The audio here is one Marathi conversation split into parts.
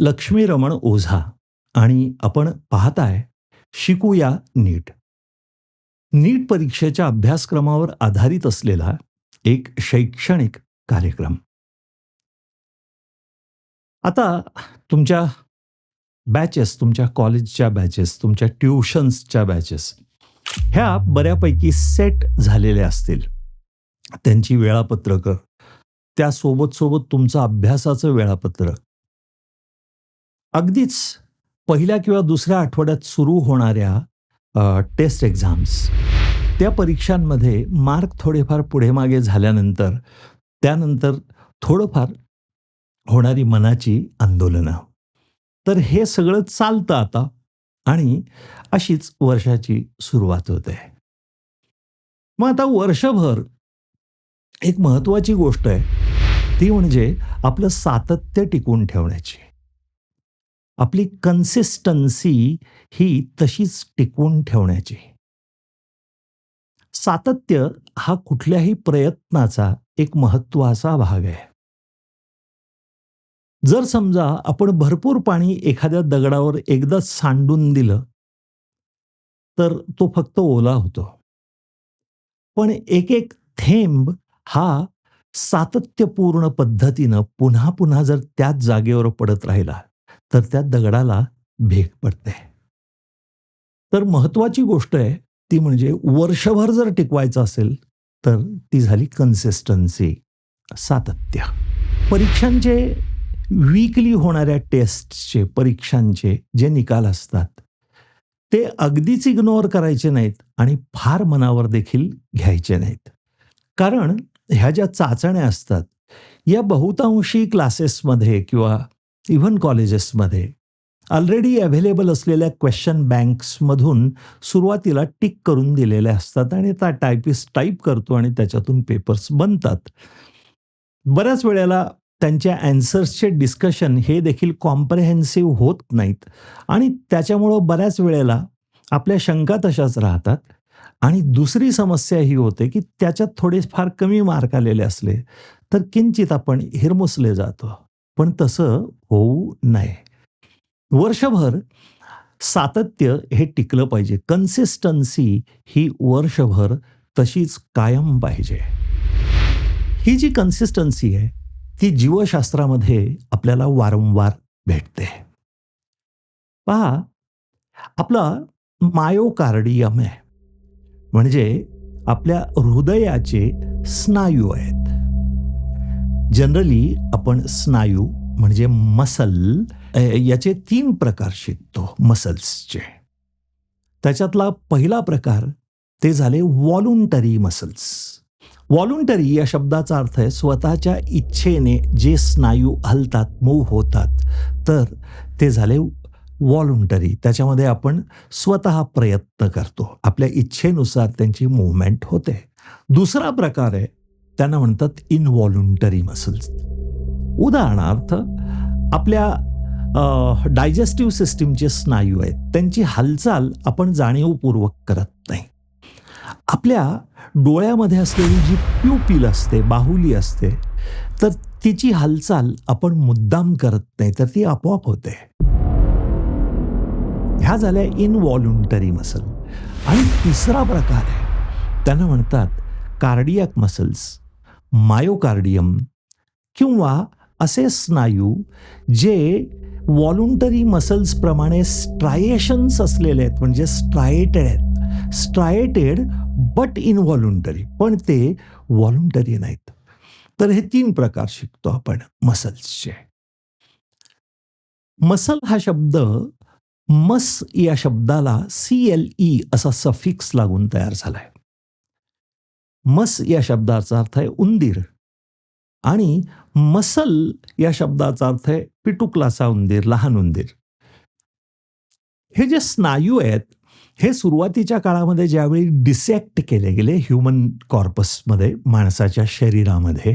लक्ष्मीरमण लक्ष्मी रमण ओझा आणि आपण पाहताय शिकूया नीट. नीट परीक्षेच्या अभ्यासक्रमावर आधारित असलेला एक शैक्षणिक कार्यक्रम. आता तुमच्या बॅचेस तुमच्या कॉलेजच्या बॅचेस तुमच्या ट्युशन्सच्या बॅचेस ह्या बऱ्यापैकी सेट झालेल्या असतील. त्यांची वेळापत्रकं त्यासोबत सोबत तुमचं अभ्यासाचं वेळापत्रक अगदीच पहिल्या किंवा दुसऱ्या आठवड्यात सुरू होणाऱ्या टेस्ट एक्झाम्स त्या परीक्षांमध्ये मार्क थोडेफार पुढे मागे झाल्यानंतर त्यानंतर थोडंफार होणारी मनाची आंदोलनं. तर हे सगळं चालतं आता आणि अशीच वर्षाची सुरुवात होते. मग आता वर्षभर एक महत्त्वाची गोष्ट आहे. ती म्हणजे आपलं सातत्य टिकून ठेवण्याची. आपली कन्सिस्टन्सी ही तशीच टिकवून ठेवण्याची. सातत्य हा कुठल्याही प्रयत्नाचा एक महत्त्वाचा भाग आहे. जर समजा आपण भरपूर पाणी एखाद्या दगडावर एकदाच सांडून दिलं तर तो फक्त ओला होतो. पण एक एक थेंब हा सातत्यपूर्ण पद्धतीनं पुन्हा पुन्हा जर त्याच जागेवर पडत राहिला तर त्या दगडाला भेग पडते. तर महत्वाची गोष्ट आहे ती म्हणजे वर्षभर जर टिकवायचं असेल तर ती झाली कन्सिस्टन्सी सातत्य. परीक्षांचे वीकली होणाऱ्या टेस्टचे परीक्षांचे जे निकाल असतात ते अगदीच इग्नोर करायचे नाहीत आणि फार मनावर देखील घ्यायचे नाहीत. कारण ह्या ज्या चाचण्या असतात या बहुतांशी क्लासेसमध्ये किंवा इव्हन कॉलेजेसमध्ये. ऑलरेडी अव्हेलेबल असलेल्या क्वेश्चन बँक्समधून सुरुवातीला टिक करून दिलेल्या असतात आणि त्या टायपिस्ट टाईप करतो आणि त्याच्यातून पेपर्स बनतात. बऱ्याच वेळेला त्यांच्या अँसर्सचे डिस्कशन हे देखील कॉम्प्रेहेन्सिव्ह होत नाहीत. आणि त्याच्यामुळं बऱ्याच वेळेला आपल्या शंका तशाच राहतात. आणि दुसरी समस्या ही होते की त्याच्यात थोडे फार कमी मार्क आलेले असले तर किंचित आपण हिरमुसले जातो. पण तसं होऊ नये. वर्षभर सातत्य हे टिकलं पाहिजे. कन्सिस्टन्सी ही वर्षभर तशीच कायम पाहिजे. ही जी कन्सिस्टन्सी आहे ती जीवशास्त्रामध्ये आपल्याला वारंवार भेटते. पहा आपला मायोकार्डियम आहे. म्हणजे आपल्या हृदयाचे स्नायू आहेत. जनरली आपण स्नायू म्हणजे मसल याचे तीन प्रकार शिकतो मसल्सचे त्याच्यातला पहिला प्रकार ते झाले वॉलुंटरी मसल्स वॉलुंटरी या शब्दाचा अर्थ आहे स्वतःच्या इच्छेने जे स्नायू हलतात मूव होतात तर ते झाले वॉलुंटरी त्याच्यामध्ये आपण स्वतः प्रयत्न करतो. आपल्या इच्छेनुसार त्यांची मुवमेंट होते. दुसरा प्रकार आहे त्यांना म्हणतात इनव्हॉलुंटरी मसल्स उदाहरणार्थ आपल्या डायजेस्टिव्ह सिस्टीमचे स्नायू आहेत. त्यांची हालचाल आपण जाणीवपूर्वक करत नाही. आपल्या डोळ्यामध्ये असलेली जी प्युपिल असते बाहुली असते तर तिची हालचाल आपण मुद्दाम करत नाही तर ती आपोआप होते. ह्या झाल्या इनव्हॉलुंटरी मसल आणि तिसरा प्रकार आहे त्यांना म्हणतात कार्डियक मसल्स मायोकार्डियम किंवा असे स्नायू जे व्हॉलुंटरी मसल्सप्रमाणे स्ट्रायेशन्स असलेले आहेत म्हणजे स्ट्रायटेड आहेत. स्ट्रायटेड बट इनव्हॉलुंटरी पण ते व्हॉलुंटरी नाहीत. तर हे तीन प्रकार शिकतो आपण मसल्सचे मसल हा शब्द मस या शब्दाला सी एल ई असा सफिक्स लागून तयार झालाय. मस या शब्दाचा अर्थ आहे उंदीर. आणि मसल या शब्दाचा अर्थ आहे पिटुकलाचा उंदीर लहान उंदीर. हे जे स्नायू आहेत हे सुरुवातीच्या काळामध्ये ज्यावेळी डिसेक्ट केले गेले ह्युमन कॉर्पसमध्ये माणसाच्या शरीरामध्ये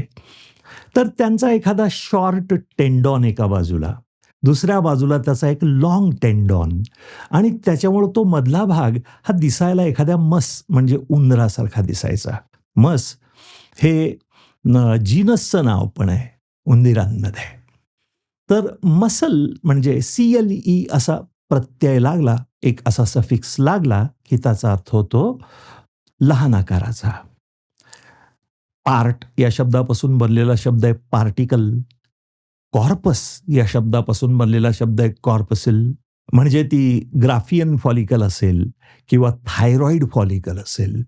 तर त्यांचा एखादा शॉर्ट टेंडॉन एका बाजूला दुसऱ्या बाजूला त्याचा एक लॉंग टेंडॉन आणि त्याच्यामुळे तो मधला भाग हा दिसायला एखाद्या मस म्हणजे उंदरासारखा दिसायचा. मस हे जीनसचं नाव पण आहे उंदिरांमध्ये. तर मसल म्हणजे सी एल ई असा प्रत्यय लागला एक असा सफिक्स लागला की त्याचा अर्थ होतो लहान आकाराचा. पार्ट या शब्दापासून बनलेला शब्द आहे पार्टिकल. कॉर्पस या शब्दापासून बनलेला शब्द आहे कॉर्पसिल. म्हणजे ती ग्राफियन फॉलिकल असेल किंवा थायरॉईड फॉलिकल असेल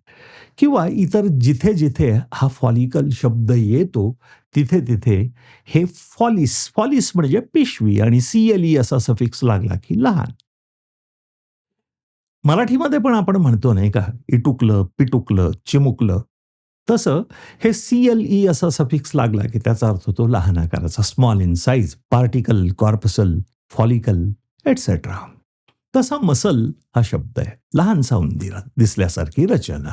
किंवा इतर जिथे जिथे हा फॉलिकल शब्द येतो तिथे तिथे हे फॉलिस फॉलिस म्हणजे पिशवी आणि सी एल ई असा सफिक्स लागला की लहान. मराठीमध्ये पण आपण म्हणतो नाही का इटुकलं पिटुकलं चिमुकलं तसं हे सी एल ई असा सफिक्स लागला की त्याचा अर्थ होतो लहान आकाराचा small in size particle corpuscle follicle etcetera तसा मसल हा शब्द आहे. लहानसा उंदीर दिसल्यासारखी रचना.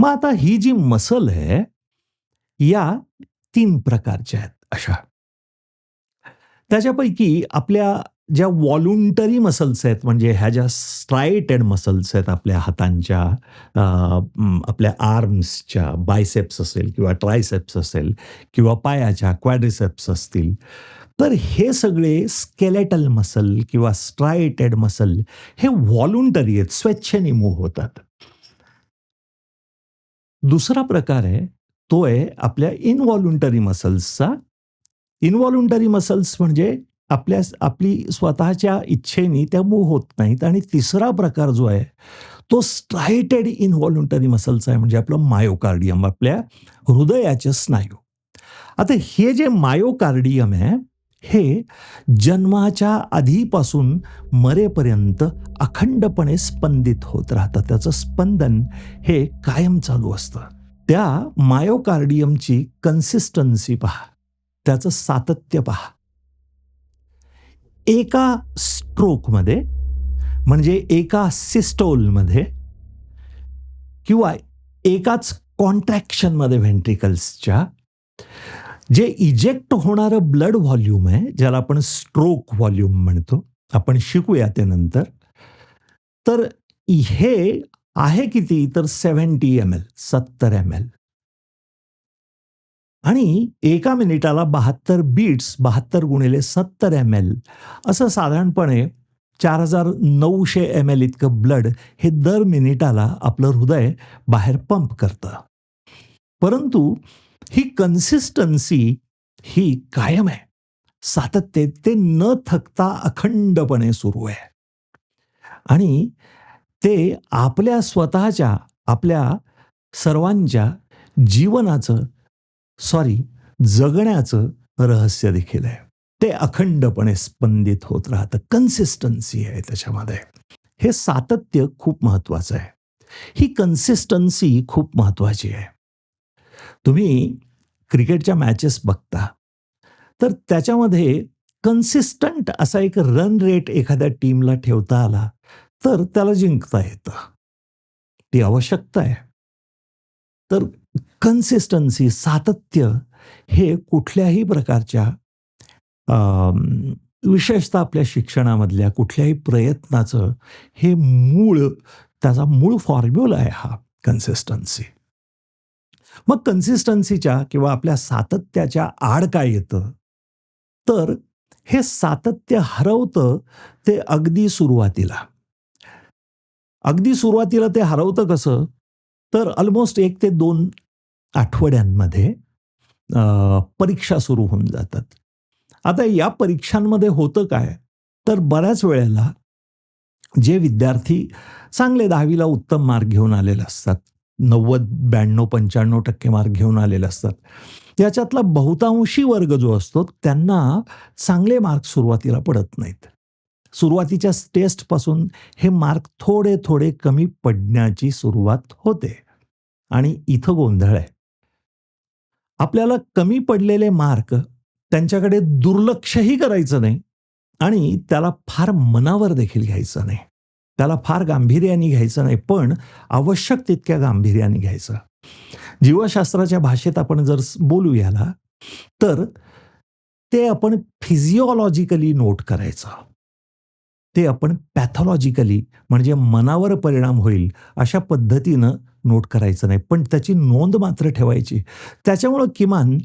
मग आता ही जी मसल आहे या तीन प्रकारच्या आहेत अशा. त्याच्यापैकी आपल्या ज्या वॉलुंटरी मसल्स आहेत म्हणजे ह्या ज्या स्ट्रायटेड मसल्स आहेत आपल्या हातांच्या आपल्या आर्म्सच्या बायसेप्स असेल किंवा ट्रायसेप्स असेल किंवा पायाच्या क्वॅड्रिसेप्स असतील तर हे सगळे स्केलेटल मसल किंवा स्ट्रायटेड मसल हे व्हॉलुंटरी आहेत स्वेच्छेने मूव्ह होतात. दुसरा प्रकार आहे तो आहे आपल्या इनव्हॉलुंटरी मसल्सचा इनव्हॉलुंटरी मसल्स म्हणजे आपल्या आपली स्वतःच्या इच्छेने त्या मूव्ह होत नाहीत. आणि तिसरा प्रकार जो आहे तो स्ट्रायटेड इनव्हॉलुंटरी मसल्स आहे म्हणजे आपलं मायोकार्डियम आपल्या हृदयाचे स्नायू. आता हे जे मायोकार्डियम आहे हे जन्माच्या आधीपासून मरेपर्यंत अखंडपणे स्पंदित होत राहतं त्याचं स्पंदन हे कायम चालू असतं. त्या मायोकार्डियमची कन्सिस्टन्सी पहा. त्याचं सातत्य पहा. एका स्ट्रोकमध्ये म्हणजे एका सिस्टोलमध्ये किंवा एकाच कॉन्ट्रॅक्शनमध्ये व्हेंट्रिकल्सच्या जे इजेक्ट होणारं ब्लड व्हॉल्यूम आहे ज्याला आपण स्ट्रोक व्हॉल्यूम म्हणतो आपण शिकूया ते नंतर तर हे आहे किती? तर सेव्हन्टी एम एल सत्तर एम एल आणि एका मिनिटाला बहात्तर बीट्स बहात्तर गुणिले सत्तर एम एल असं साधारणपणे चार हजार नऊशे एम एल इतकं ब्लड हे दर मिनिटाला आपलं हृदय बाहेर पंप करतं. परंतु ही कन्सिस्टन्सी ही कायम आहे. सातत्य ते न थकता अखंडपणे सुरू आहे. आणि ते आपल्या स्वतःच्या आपल्या सर्वांच्या जीवनाचं सॉरी जगण्याचं रहस्य देखील आहे. ते अखंडपणे स्पंदित होत राहतं. कन्सिस्टन्सी आहे त्याच्यामध्ये. हे सातत्य खूप महत्वाचं आहे. ही कन्सिस्टन्सी खूप महत्वाची आहे. तुम्ही क्रिकेटच्या मॅचेस बघता. तर त्याच्यामध्ये कन्सिस्टंट असा एक रन रेट एखाद्या टीमला ठेवता आला तर त्याला जिंकता येतं. ती आवश्यकता आहे. तर कन्सिस्टन्सी सातत्य हे कुठल्याही प्रकारच्या विशेषतः आपल्या शिक्षणामधल्या कुठल्याही प्रयत्नाचं हे मूळ त्याचा मूळ फॉर्म्युला आहे हा कन्सिस्टन्सी मग कन्सिस्टन्सीच्या किंवा आपल्या सातत्याच्या आड काय येतं? तर हे सातत्य हरवतं ते अगदी सुरुवातीला. अगदी सुरुवातीला ते हरवतं कसं? तर ऑलमोस्ट एक ते दोन आठवड्यांमध्ये परीक्षा सुरू होऊन जातात. आता या परीक्षांमध्ये होतं काय? तर बऱ्याच वेळेला जे विद्यार्थी चांगले दहावीला उत्तम मार्क घेऊन आलेले असतात नव्वद ब्याण्णव पंच्याण्णव टक्के मार्क घेऊन आलेले असतात. याच्यातला बहुतांशी वर्ग जो असतो त्यांना चांगले मार्क सुरुवातीला पडत नाहीत. सुरुवातीच्या टेस्टपासून हे मार्क थोडे थोडे कमी पडण्याची सुरुवात होते. आणि इथं गोंधळ आहे. आपल्याला कमी पडलेले मार्क त्यांच्याकडे दुर्लक्षही करायचं नाही आणि त्याला फार मनावर देखील घ्यायचं नाही. त्याला फार गांभीर्याने घ्यायचं नाही पण आवश्यक तितक्या गांभीर्याने घ्यायचं जीवशास्त्राच्या भाषेत आपण जर बोलू याला तर ते आपण फिजिओलॉजिकली नोट करायचं ते आपण पॅथॉलॉजिकली म्हणजे मनावर परिणाम होईल अशा पद्धतीनं नोट करायचं नाही. पण त्याची नोंद मात्र ठेवायची. त्याच्यामुळं किमान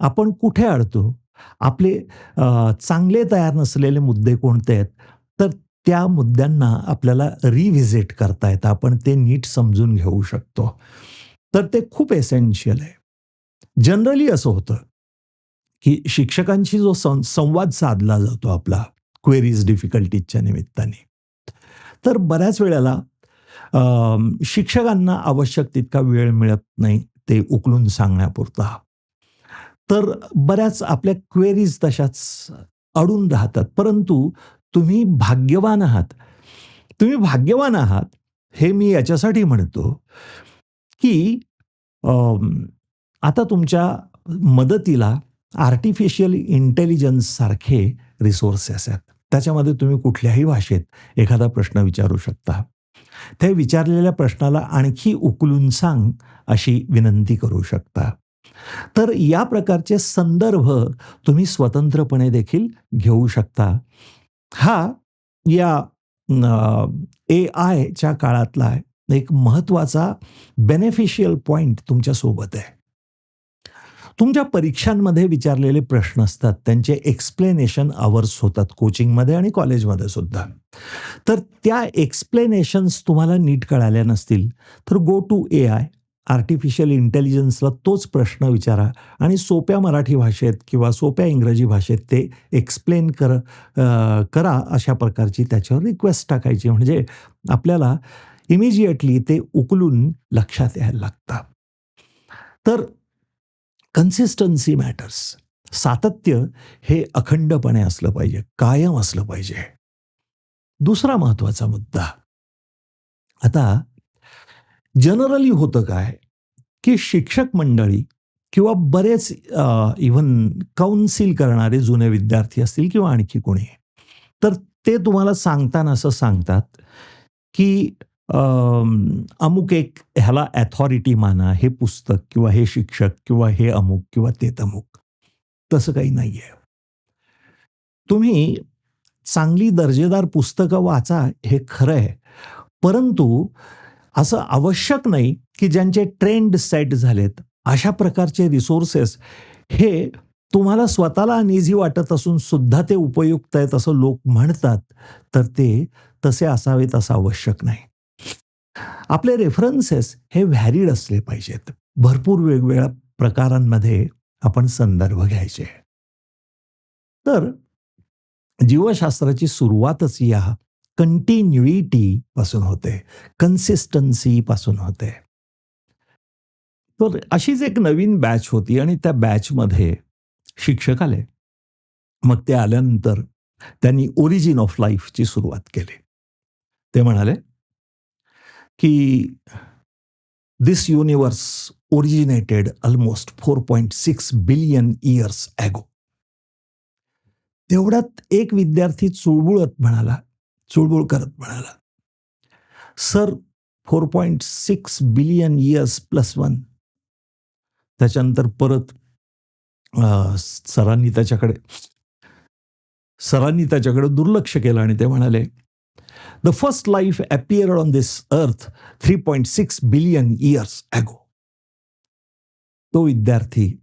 आपण कुठे अडतो? आपले चांगले तयार नसलेले मुद्दे कोणते आहेत? तर त्या मुद्द्यांना आपल्याला रिव्हिजिट करता येतं. आपण ते नीट समजून घेऊ शकतो. तर ते खूप एसेन्शियल आहे. जनरली असं होतं, की शिक्षकांशी जो सं संवाद साधला जातो आपला क्वेरीज, डिफिकल्टीजच्या निमित्ताने. तर बऱ्याच वेळेला शिक्षकांना आवश्यक तितका वेळ मिळत नाही, ते उकलून सांगण्यापुरता. तर बऱ्याच आपल्या क्वेरीज तशाच अडून राहतात. परंतु तुम्ही भाग्यवान आहात. तुम्ही भाग्यवान आहात, हे मी याच्यासाठी म्हणतो, की आता तुमच्या मदतीला आर्टिफिशियल इंटेलिजन्स सारखे रिसोर्सेस आहेत. त्याच्यामध्ये तुम्ही कुठल्याही भाषेत एखादा प्रश्न विचारू शकता. त्या विचारलेल्या प्रश्नाला आणखी उकलून सांग, अशी विनंती करू शकता. तर या प्रकारचे संदर्भ तुम्ही स्वतंत्रपणे देखील घेऊ शकता. हा या ए आयच्या काळातला एक महत्त्वाचा बेनिफिशियल पॉइंट तुमच्यासोबत आहे. तुमच्या परीक्षांमध्ये विचारलेले प्रश्न असतात, त्यांचे एक्सप्लेनेशन अवर्स होतात कोचिंगमध्ये आणि कॉलेजमध्ये सुद्धा. तर त्या एक्सप्लेनेशन्स तुम्हाला नीट कळाल्या नसतील, तर go to A I artificial इंटेलिजन्सला तोच प्रश्न विचारा आणि सोप्या मराठी भाषेत किंवा सोप्या इंग्रजी भाषेत ते एक्सप्लेन कर करा अशा प्रकारची त्याच्यावर रिक्वेस्ट टाकायची. म्हणजे आपल्याला इमिजिएटली ते उकलून लक्षात यायला लागतं. तर कन्सिस्टन्सी मॅटर्स. सातत्य हे अखंडपणे असलं पाहिजे, कायम असलं पाहिजे. दुसरा महत्त्वाचा मुद्दा. आता जनरली होतं काय, की शिक्षक मंडळी किंवा बरेच इव्हन काउन्सिल करणारे जुने विद्यार्थी असतील किंवा आणखी कोणी, तर ते तुम्हाला सांगताना असं सांगतात, की अमुक एक ह्याला ॲथॉरिटी माना, हे पुस्तक किंवा हे शिक्षक किंवा हे अमुक किंवा ते तमुक. तसं काही नाही आहे तुम्ही चांगली दर्जेदार पुस्तकं वाचा, हे खरं आहे. परंतु असं आवश्यक नाही, की ज्यांचे ट्रेंड सेट झालेत, अशा प्रकारचे रिसोर्सेस हे तुम्हाला स्वतःला अनइझी वाटत असून सुद्धा ते उपयुक्त आहेत असं लोक म्हणतात, तर ते तसे असावेत असं आवश्यक नाही. आपले रेफरन्सेस हे व्हॅरिड असले पाहिजेत. भरपूर वेगवेगळ्या प्रकारांमध्ये आपण संदर्भ घ्यायचे. तर जीवशास्त्राची सुरुवातच या कंटिन्युइटी पासून होते, कन्सिस्टन्सी पासून होते. तर अशीच एक नवीन बॅच होती आणि त्या बॅचमध्ये शिक्षक आले. मग ते आल्यानंतर त्यांनी ओरिजिन ऑफ लाईफची सुरुवात केली. ते म्हणाले, की this universe originated almost 4.6 billion years ago तेवढ्यात एक विद्यार्थी चुळबुळत म्हणाला, चुळबुळ करत म्हणाला, "sir 4.6 billion years plus one त्याच्यानंतर परत सरांनी त्याच्याकडे सरांनी त्याच्याकडे दुर्लक्ष केलं आणि ते म्हणाले, "the first life appeared on this earth 3.6 billion years ago." तो विद्यार्थी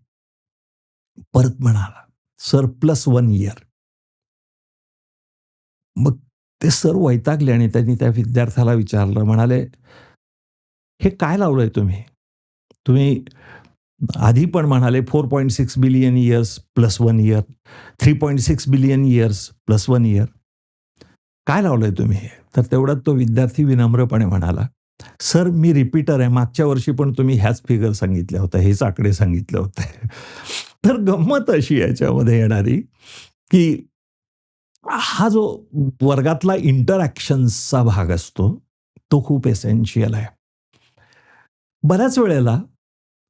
परत म्हणाला, "सर प्लस वन इयर." मग ते सर वैतागले आणि त्यांनी त्या विद्यार्थ्याला विचारलं, म्हणाले, "हे काय लावलंय तुम्ही? तुम्ही आधी पण म्हणाले 4.6 billion years plus one year, 3.6 billion years plus one year. काय लावलंय तुम्ही हे?" तर तेवढ्यात तो विद्यार्थी विनम्रपणे म्हणाला, "सर मी रिपीटर आहे. मागच्या वर्षी पण तुम्ही ह्याच फिगर सांगितल्या होत्या, हेच आकडे सांगितले होते." तर गंमत अशी याच्यामध्ये येणारी, की हा जो वर्गातला इंटरॅक्शन्सचा भाग असतो, तो खूप एसेन्शियल आहे. बऱ्याच वेळेला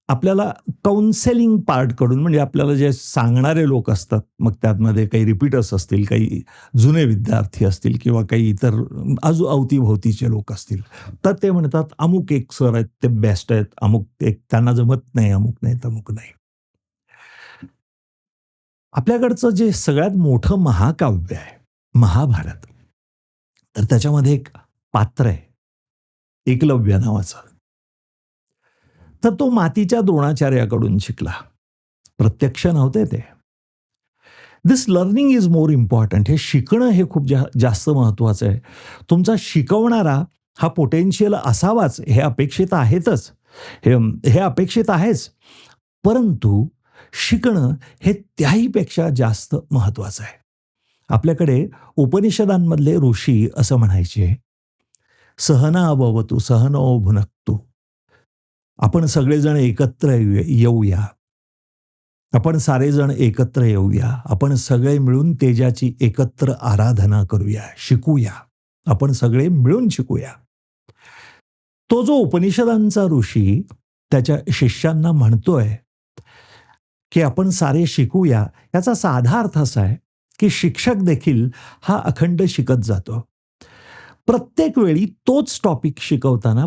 आपल्याला काउन्सेलिंग पार्टकडून म्हणजे आपल्याला जे सांगणारे लोक असतात, मग त्यामध्ये काही रिपीटर्स असतील, काही जुने विद्यार्थी असतील किंवा काही इतर आजू अवतीभोवतीचे लोक असतील. तर ते म्हणतात, "अमुक एक सर आहेत, ते बेस्ट आहेत. अमुक एक त्यांना जमत नाही, अमुक नाही, तमुक नाही." आपल्याकडचं जे सगळ्यात मोठं महाकाव्य आहे, महाभारत. तर त्याच्यामध्ये एक पात्र आहे, एकलव्य नावाचं. तर तो मातीच्या द्रोणाचार्याकडून शिकला. प्रत्यक्ष नव्हते ते. This learning is more important हे शिकणं हे खूप जा जास्त महत्त्वाचं आहे. तुमचा शिकवणारा हा पोटेन्शियल असावाच हे अपेक्षित आहेतच. हे हे अपेक्षित आहेच. परंतु शिकणं हे त्याहीपेक्षा जास्त महत्त्वाचं आहे. आपल्याकडे उपनिषदांमधले ऋषी असं म्हणायचे सहना अभवतू सहनो भुनकतू. आपण सगळेजण एकत्र येऊया. आपण सारेजण एकत्र येऊया. आपण सगळे मिळून तेजाची एकत्र आराधना करूया शिकूया. आपण सगळे मिळून शिकूया. तो जो उपनिषदांचा ऋषी त्याच्या शिष्यांना म्हणतोय की आपण सारे शिकूया याचा साधा अर्थ असा आहे की शिक्षक देखील हा अखंड शिकत जातो. प्रत्येक वेळी तोच टॉपिक शिकवताना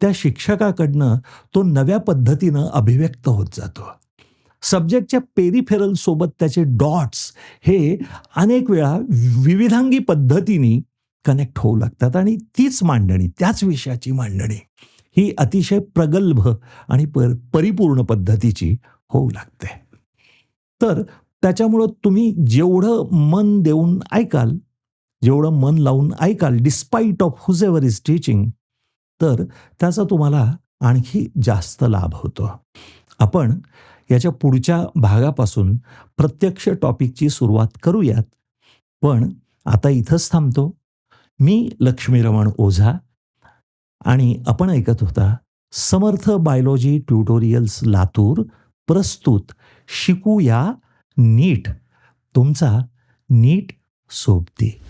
त्या शिक्षकाकडनं तो नव्या पद्धतीनं अभिव्यक्त होत जातो. सब्जेक्टच्या पेरिफेरल सोबत त्याचे डॉट्स हे अनेक वेळा विविधांगी पद्धतीने कनेक्ट होऊ लागतात आणि तीच मांडणी त्याच विषयाची मांडणी ही अतिशय प्रगल्भ आणि पर परिपूर्ण पद्धतीची होऊ लागते. तर त्याच्यामुळं तुम्ही जेवढं मन देऊन ऐकाल जेवढं मन लावून ऐकाल despite of whoever is teaching तर त्याचा तुम्हाला आणखी जास्त लाभ होतो. आपण याच्या पुढच्या भागापासून प्रत्यक्ष टॉपिकची सुरुवात करूयात पण आता इथंच थांबतो. मी लक्ष्मीरमण ओझा आणि आपण ऐकत होता समर्थ बायोलॉजी ट्युटोरियल्स लातूर प्रस्तुत. शिकूया नीट. तुमचा नीट सोबती.